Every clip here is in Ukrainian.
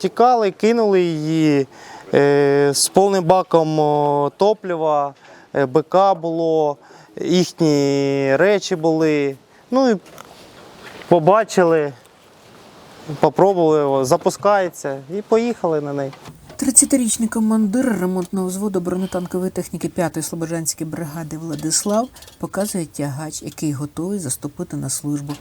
Тікали, кинули її е, з повним баком топлива, е, БК було, їхні речі були. Ну і побачили, попробували, запускається і поїхали на неї. 30-річний командир ремонтного взводу бронетанкової техніки 5-ї Слобожанської бригади Владислав показує тягач, який готовий заступити на службу.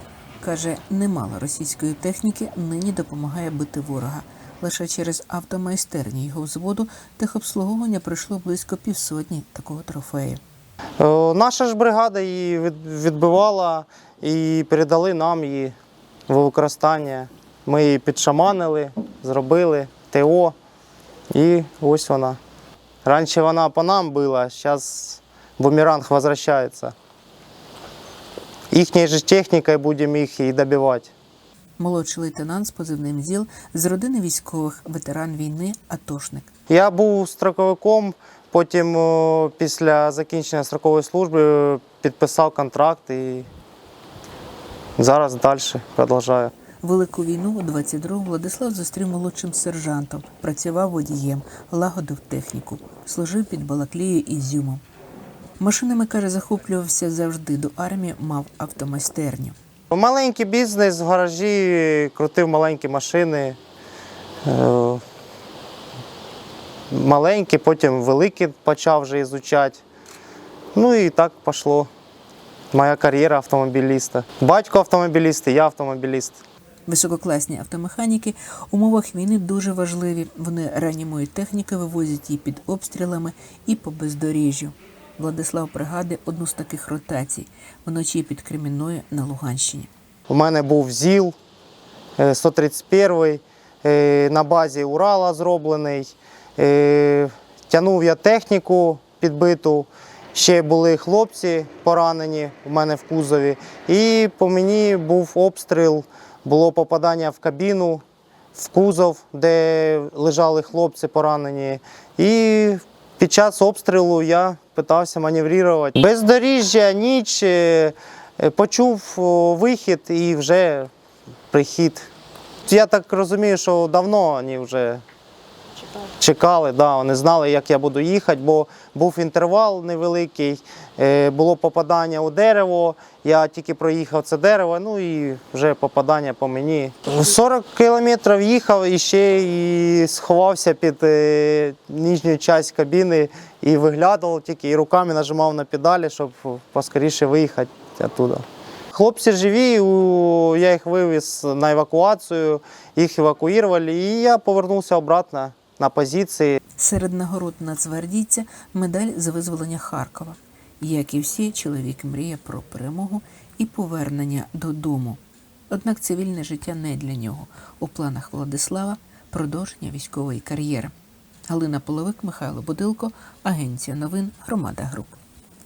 Каже, немало російської техніки нині допомагає бити ворога. Лише через автомайстерні його взводу техобслуговування пройшло близько півсотні такого трофею. Е, Наша ж бригада її відбивала і передали нам її в використання. Ми її підшаманили, зробили ТО, і ось вона. Раніше вона по нам била, зараз бумеранг возвращається. Їхньою ж технікою будемо їх і добивати. Молодший лейтенант з позивним ЗІЛ з родини військових, ветеран війни, атошник. Я був строковиком, потім після закінчення строкової служби е, підписав контракт і зараз далі продовжую. Велику війну у 22-му Владислав зустрів молодшим сержантом, працював водієм, лагодив техніку, служив під Балаклією і Зюмом. Машинами, каже, захоплювався завжди до армії, мав автомайстерню. Маленький бізнес в гаражі, крутив маленькі машини. Е, Маленькі, потім великі почав вже ізучати. Ну і так пішло. Моя кар'єра автомобіліста. Батько автомобіліст, я автомобіліст. Висококласні автомеханіки в умовах війни дуже важливі. Вони реанімують техніку, вивозять її під обстрілами і по бездоріжжю. Владислав пригадує одну з таких ротацій вночі під Кремінною на Луганщині. У мене був ЗІЛ е, 131 е, на базі Урала зроблений. Е, Тягнув я техніку підбиту. Ще були хлопці поранені у мене в кузові. І по мені був обстріл, було попадання в кабіну, в кузов, де лежали хлопці поранені. І під час обстрілу я питався маневрувати. Бездоріжжя, ніч. е, Е, Почув вихід і вже прихід. Я так розумію, що давно вони вже чекали, да, вони знали, як я буду їхати, бо був інтервал невеликий, е, було попадання у дерево. Я тільки проїхав це дерево, ну і вже попадання по мені. 40 кілометрів їхав і ще і сховався під е, нижню частину кабіни і виглядав тільки, і руками нажимав на педалі, щоб поскоріше виїхати оттуда. Хлопці живі, я їх вивіз на евакуацію, їх евакуювали, і я повернувся обратно на позиції. Серед нагород нацгвардійця медаль за визволення Харкова. Як і всі, чоловік мріє про перемогу і повернення додому. Однак цивільне життя не для нього. У планах Владислава продовження військової кар'єри. Галина Половик, Михайло Будилко, Агенція новин Громада Груп.